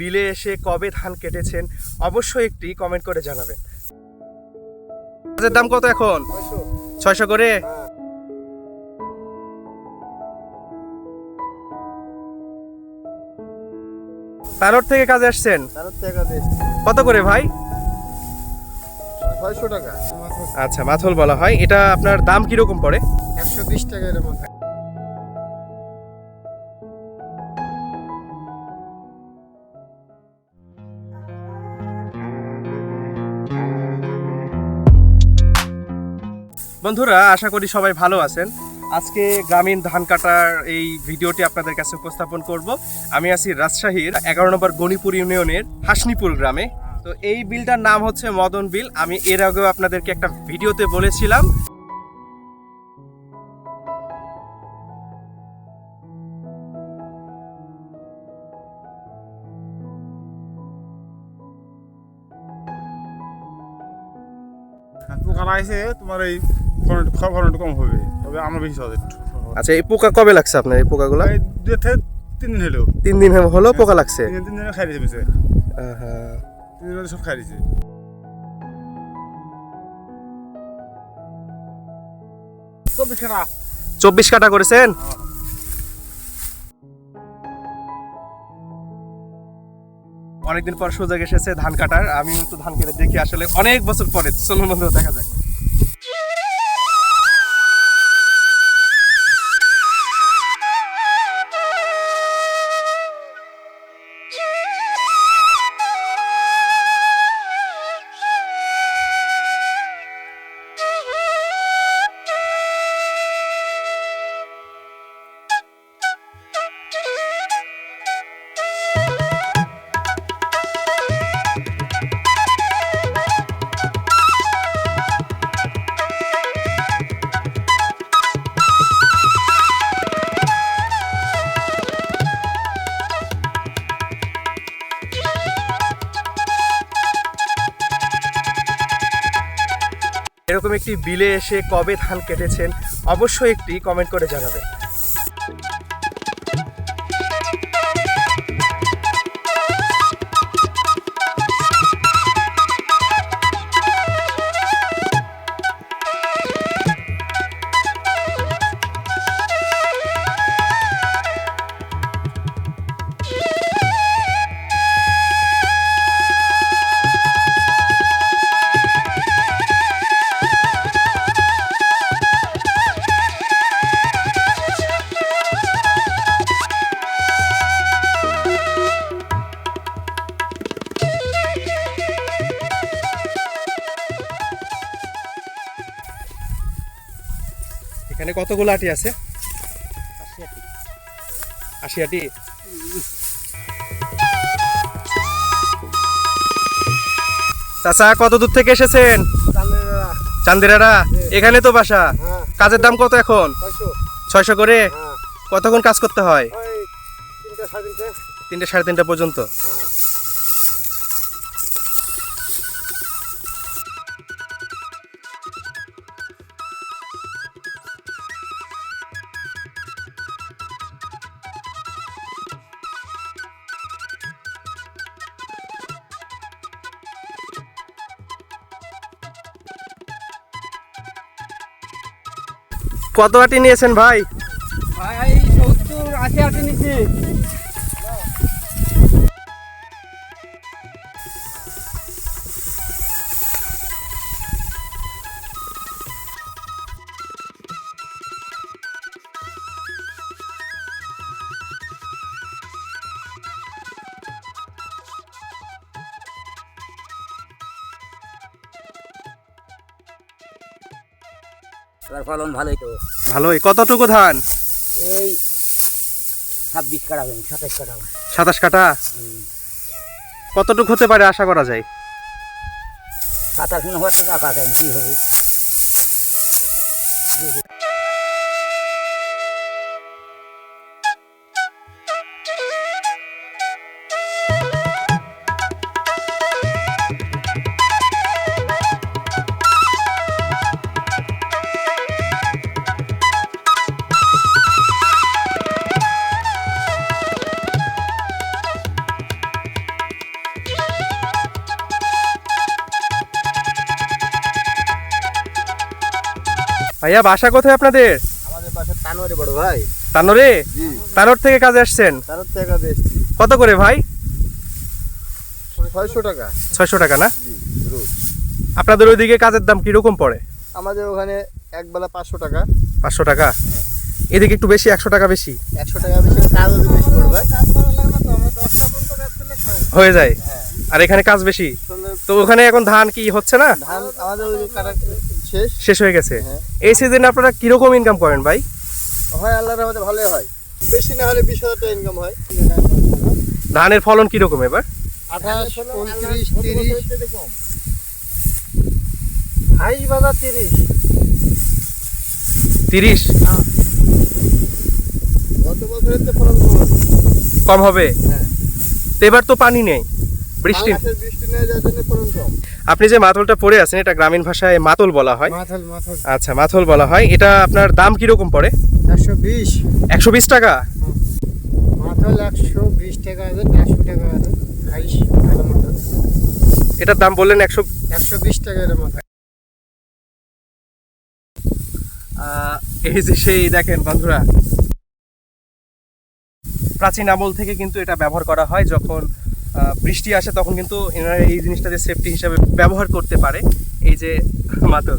বিলে এসে কবে ধান কেটেছেন অবশ্যই একটি কমেন্ট করে জানাবেন। দাম কত এখন? ছয়শো। করে? তারর থেকে কাজে আসছেন? কত করে ভাই? ছয়শো টাকা। আচ্ছা মাথল বলা হয়। এটা আপনার দাম কীরকম পড়ে? একশো বিশ টাকা বন্ধুরা, আশা করি সবাই ভালো আছেন। আজকে গ্রামীণ ধান কাটার এই ভিডিওটি আপনাদের কাছে উপস্থাপন করব। আমি আছি রাজশাহীর এগারো নম্বর গণিপুর ইউনিয়নের হাসনিপুর গ্রামে। তো এই বিলটার নাম হচ্ছে মদন বিল। আমি এর আগেও আপনাদেরকে একটা ভিডিওতে বলেছিলাম পোকা লাগছে তোমার এই ফলন ফলনটা কম হবে তবে আমরা বেশি সহজ একটু। আচ্ছা এই পোকা কবে লাগছে আপনার এই পোকাগুলো? দুই থেকে তিন দিন হলো। তিন দিন হলো পোকা লাগছে? তিন দিন খাই দিয়েছে তিন দিন সব খাই দিয়েছে চব্বিশ টাকা চব্বিশ কাটা করেছেন? অনেকদিন পর সুযোগ এসেছে ধান কাটার। আমি একটু ধান কেটে দেখি আসলে অনেক বছর পরে, চলুন বন্ধু দেখা যাক। এরকম একটি বিলে এসে কবে ধান কেটেছেন অবশ্যই একটি কমেন্ট করে জানাবেন। এখানে কতগুলো আটি আছে? আশি আটি। চাচা কত দূর থেকে এসেছেন? চান্দিরারা। এখানে তো বাসা। হ্যাঁ। কাজের দাম কত এখন? ছয়শো। করে? হ্যাঁ। কতক্ষণ কাজ করতে হয়? তিনটে সাড়ে তিনটা। পর্যন্ত। কত আটি নিয়েছেন ভাই? ভাই সত্তর আশি আটি নিচ্ছি এবার ফলন ভালোই তো। ভালোই। কতটুকু ধান? এই ছাব্বিশ কাটা হবে সাতাশ কাটা সাতাশ কাটা কতটুকু হতে পারে আশা করা যায়? সাতাশ মনে হওয়ার টাকা কি হবে? ভাইয়া বাসা কোথায় আপনাদের? আমাদের বাসা তানোয়ারে বড় ভাই। তানোরে? জি। তানোর থেকে কাজে আসছেন? দিয়েছি কত করে ভাই? ছয়শো টাকা। ছয়শো টাকা না? আপনাদের ওইদিকে কাজের দাম কীরকম পড়ে? আমাদের ওখানে এক বেলা পাঁচশো টাকা। পাঁচশো টাকা? এদিকে একটু বেশি একশো টাকা বেশি? একশো টাকা বেশি কাজও বেশি পড়বে হয়ে যায়? হ্যাঁ। আর এখানে কাজ বেশি? তো ওখানে এখন ধান কি হচ্ছে না? ধান আমাদের শেষ। শেষ হয়ে গেছে। হ্যাঁ। এই সিজনে আপনারা কীরকম ইনকাম করেন ভাই? হয় আল্লাহর রহমতে ভালোই হয়। বেশি না হলে বিশ হাজার টাকা ইনকাম হয়। ধানের ফলন কীরকম এবার? আঠাশ উনত্রিশ তিরিশ। হাই বাজার তিরিশ। তিরিশ? গত বছরের তো ফলন কম। কম হবে? হ্যাঁ। এবার তো পানি নেই। বৃষ্টি। আপনি যে মাথলটা পরে আছেন এটা গ্রামীণ ভাষায় মাতল বলা হয়। আচ্ছা মাথল বলা হয়। এটা আপনার দাম কীরকম পড়ে? একশো বিশ। একশো বিশ টাকা? মাথাল একশো বিশ টাকা আছে একশো টাকা আছে। খাইস ভালো মাথাল এটার দাম বললেন একশো একশো বিশ টাকা এই যে সেই দেখেন বন্ধুরা। প্রাচীন আমল থেকে কিন্তু এটা ব্যবহার করা হয় যখন বৃষ্টি আসে তখন কিন্তু এনারা এই জিনিসটাতে সেফটি হিসাবে ব্যবহার করতে পারে। এই যে মাতল